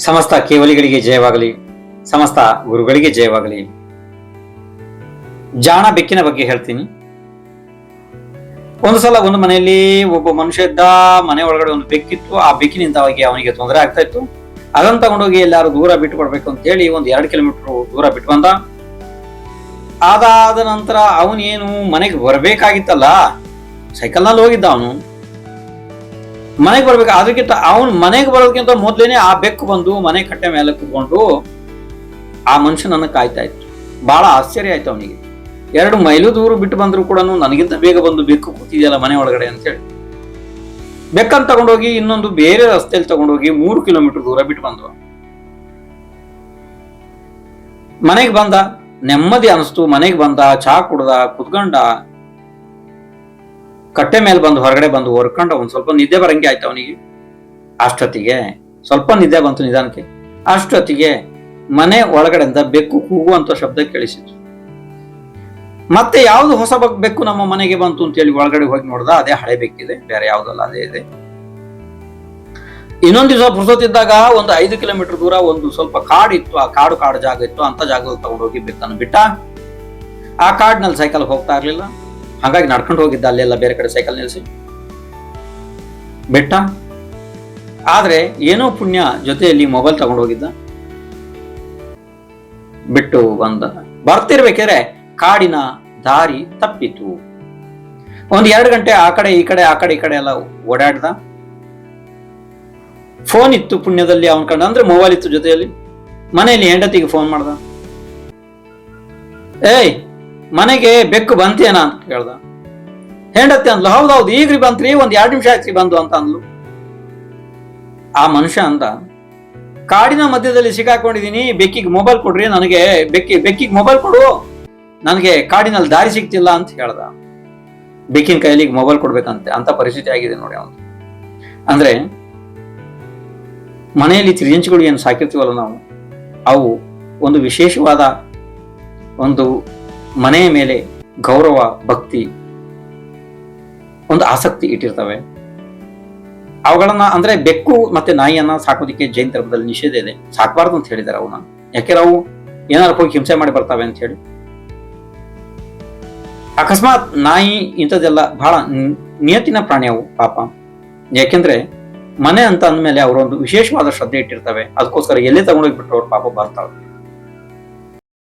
ಸಮಸ್ತ ಕೇವಲಿಗಳಿಗೆ ಜಯವಾಗಲಿ, ಸಮಸ್ತ ಗುರುಗಳಿಗೆ ಜಯವಾಗಲಿ. ಜಾಣ ಬೆಕ್ಕಿನ ಬಗ್ಗೆ ಹೇಳ್ತೀನಿ. ಒಂದು ಸಲ ಒಂದು ಮನೆಯಲ್ಲಿ ಒಬ್ಬ ಮನುಷ್ಯ ಇದ್ದ, ಮನೆ ಒಳಗಡೆ ಒಂದು ಬೆಕ್ಕಿತ್ತು, ಆ ಬೆಕ್ಕಿನಿಂದವಾಗಿ ಅವನಿಗೆ ತೊಂದರೆ ಆಗ್ತಾ ಇತ್ತು. ಅದನ್ನ ತಗೊಂಡೋಗಿ ಎಲ್ಲಾರು ದೂರ ಬಿಟ್ಟು ಕೊಡ್ಬೇಕು ಅಂತ ಹೇಳಿ ಒಂದು ಎರಡು ಕಿಲೋಮೀಟರ್ ದೂರ ಬಿಟ್ಟು ಬಂದ. ಅದಾದ ನಂತರ ಅವನೇನು ಮನೆಗೆ ಬರಬೇಕಾಗಿತ್ತಲ್ಲ? ಸೈಕಲ್ನಲ್ಲಿ ಹೋಗಿದ್ದ ಅವನು. ಮನೆಗೆ ಬರ್ಬೇಕು. ಅದಕ್ಕಿಂತ ಅವನು ಮನೆಗೆ ಬರೋದಕ್ಕಿಂತ ಮೊದ್ಲೇನೆ ಆ ಬೆಕ್ಕು ಬಂದು ಮನೆ ಕಟ್ಟೆ ಮೇಲೆ ಕೂತ್ಕೊಂಡು ಆ ಮನುಷ್ಯ ನನ್ನ ಕಾಯ್ತಾ ಇತ್ತು. ಬಹಳ ಆಶ್ಚರ್ಯ ಆಯ್ತು ಅವನಿಗೆ. ಎರಡು ಮೈಲು ದೂರ ಬಿಟ್ಟು ಬಂದ್ರು ಕೂಡ ನನಗಿಂತ ಬೇಗ ಬಂದು ಬೆಕ್ಕು ಕೂತಿದೆಯಲ್ಲ ಮನೆ ಒಳಗಡೆ ಅಂತೇಳಿ. ಬೆಕ್ಕನ್ನು ತಗೊಂಡೋಗಿ ಇನ್ನೊಂದು ಬೇರೆ ರಸ್ತೆಯಲ್ಲಿ ತಗೊಂಡೋಗಿ ಮೂರು ಕಿಲೋಮೀಟರ್ ದೂರ ಬಿಟ್ಟು ಬಂದ್ವ. ಮನೆಗೆ ಬಂದ, ನೆಮ್ಮದಿ ಅನಿಸ್ತು. ಮನೆಗೆ ಬಂದ ಚಹಾ ಕುಡ್ದ, ಕುತ್ಕೊಂಡ ಕಟ್ಟೆ ಮೇಲೆ ಬಂದು ಹೊರಗಡೆ ಬಂದು ಹೊರ್ಕೊಂಡು ಒಂದು ಸ್ವಲ್ಪ ನಿದ್ದೆ ಬರಂಗೆ ಆಯ್ತು ಅವನಿಗೆ. ಅಷ್ಟೊತ್ತಿಗೆ ಸ್ವಲ್ಪ ನಿದ್ದೆ ಬಂತು ನಿಧಾನಕ್ಕೆ. ಅಷ್ಟೊತ್ತಿಗೆ ಮನೆ ಒಳಗಡೆಯಿಂದ ಬೆಕ್ಕು ಕೂಗುವಂತ ಶಬ್ದ ಕೇಳಿಸಿತು. ಮತ್ತೆ ಯಾವುದು ಹೊಸ ಬೆಕ್ಕು ನಮ್ಮ ಮನೆಗೆ ಬಂತು ಅಂತೇಳಿ ಒಳಗಡೆ ಹೋಗಿ ನೋಡ್ದ, ಅದೇ ಹಳೆ ಬೆಕ್ಕಿದೆ, ಬೇರೆ ಯಾವುದಲ್ಲ, ಅದೇ ಇದೆ. ಇನ್ನೊಂದು ದಿವಸ ಪುರ್ಸೋತಿದ್ದಾಗ ಒಂದು ಐದು ಕಿಲೋಮೀಟರ್ ದೂರ ಒಂದು ಸ್ವಲ್ಪ ಕಾಡು ಇತ್ತು, ಆ ಕಾಡು ಕಾಡು ಜಾಗ ಇತ್ತು, ಅಂತ ಜಾಗದಲ್ಲಿ ತಗೊಂಡೋಗಿ ಬೆಕ್ಕನ್ನು ಬಿಟ್ಟ. ಆ ಕಾಡಿನಲ್ಲಿ ಸೈಕಲ್ ಹೋಗ್ತಾ ಇರ್ಲಿಲ್ಲ. ಹಾಗಾಗಿ ನಡ್ಕೊಂಡು ಹೋಗಿದ್ದ ಅಲ್ಲೆಲ್ಲ ಬೇರೆ ಕಡೆ ಸೈಕಲ್ ನಿಲ್ಲಿಸಿ ಬೆಟ್ಟ? ಆದರೆ ಏನೋ ಪುಣ್ಯ ಜೊತೆಯಲ್ಲಿ ಮೊಬೈಲ್ ತಗೊಂಡು ಹೋಗಿದ್ದ. ಬಿಟ್ಟು ಬಂದ. ಬರ್ತಿರ್ಬೇಕಾದ್ರೆ ಕಾಡಿನ ದಾರಿ ತಪ್ಪಿತು. ಒಂದ್ ಎರಡು ಗಂಟೆ ಆ ಕಡೆ, ಈ ಕಡೆ, ಆ ಕಡೆ, ಈ ಕಡೆ ಎಲ್ಲ ಓಡಾಡ್ದ. ಫೋನ್ ಇತ್ತು ಪುಣ್ಯದಲ್ಲಿ ಅವನ ಕಂಡ. ಅಂದ್ರೆ ಮೊಬೈಲ್ ಇತ್ತು ಜೊತೆಯಲ್ಲಿ. ಮನೆಯಲ್ಲಿ ಹೆಂಡತಿಗೆ ಫೋನ್ ಮಾಡ್ದ. ಏಯ್ ಮನೆಗೆ ಬೆಕ್ಕು ಬಂತೇನ ಅಂತ ಕೇಳ್ದ. ಹೆಂಡತಿ ಅಂದ್ಲು ಹೌದೌದು ಈಗ್ರಿ ಬಂತ್ರಿ, ಒಂದ್ ಎರಡು ನಿಮಿಷ ಆಯ್ತ್ರಿ ಬಂದು ಅಂತ ಅಂದ್ಲು. ಆ ಮನುಷ್ಯ ಅಂದ ಕಾಡಿನ ಮಧ್ಯದಲ್ಲಿ ಸಿಕ್ಕಾಕೊಂಡಿದೀನಿ, ಬೆಕ್ಕಿಗೆ ಮೊಬೈಲ್ ಕೊಡ್ರಿ, ನನಗೆ ಬೆಕ್ಕಿ, ಬೆಕ್ಕಿಗೆ ಮೊಬೈಲ್ ಕೊಡು, ನನಗೆ ಕಾಡಿನಲ್ಲಿ ದಾರಿ ಸಿಗ್ತಿಲ್ಲ ಅಂತ ಹೇಳ್ದ. ಬೆಕ್ಕಿನ ಕೈಲಿಗೆ ಮೊಬೈಲ್ ಕೊಡ್ಬೇಕಂತೆ, ಅಂತ ಪರಿಸ್ಥಿತಿ ಆಗಿದೆ ನೋಡಿ ಅವನು ಅಂದ್ರೆ, ಮನೆಯಲ್ಲಿ ಚಿರಿಂಚಿಗಳು ಏನು ಸಾಕಿರ್ತೀವಲ್ಲ ನಾವು, ಅವು ಒಂದು ವಿಶೇಷವಾದ ಒಂದು ಮನೆಯ ಮೇಲೆ ಗೌರವ, ಭಕ್ತಿ ಒಂದು ಆಸಕ್ತಿ ಇಟ್ಟಿರ್ತವೆ. ಅವುಗಳನ್ನ ಅಂದ್ರೆ ಬೆಕ್ಕು ಮತ್ತೆ ನಾಯಿಯನ್ನ ಸಾಕೋದಿಕ್ಕೆ ಜೈನ್ ಧರ್ಮದಲ್ಲಿ ನಿಷೇಧ ಇದೆ. ಸಾಕಬಾರ್ದು ಅಂತ ಹೇಳಿದ್ದಾರೆ ಅವನ್ನ ಯಾಕೆ ಅವು ಏನಾದ್ರು ಹೋಗಿ ಹಿಂಸೆ ಮಾಡಿ ಬರ್ತವೆ ಅಂತ ಹೇಳಿ. ಅಕಸ್ಮಾತ್ ನಾಯಿ ಇಂಥದ್ದೆಲ್ಲ ಬಹಳ ನಿಯತ್ತಿನ ಪ್ರಾಣಿ ಅವು, ಪಾಪ. ಯಾಕೆಂದ್ರೆ ಮನೆ ಅಂತ ಅಂದ್ಮೇಲೆ ಅವರೊಂದು ವಿಶೇಷವಾದ ಶ್ರದ್ಧೆ ಇಟ್ಟಿರ್ತವೆ. ಅದಕ್ಕೋಸ್ಕರ ಎಲ್ಲೇ ತಗೊಂಡೋಗ್ಬಿಟ್ರು ಅವ್ರ ಪಾಪ ಬರ್ತಾವೆ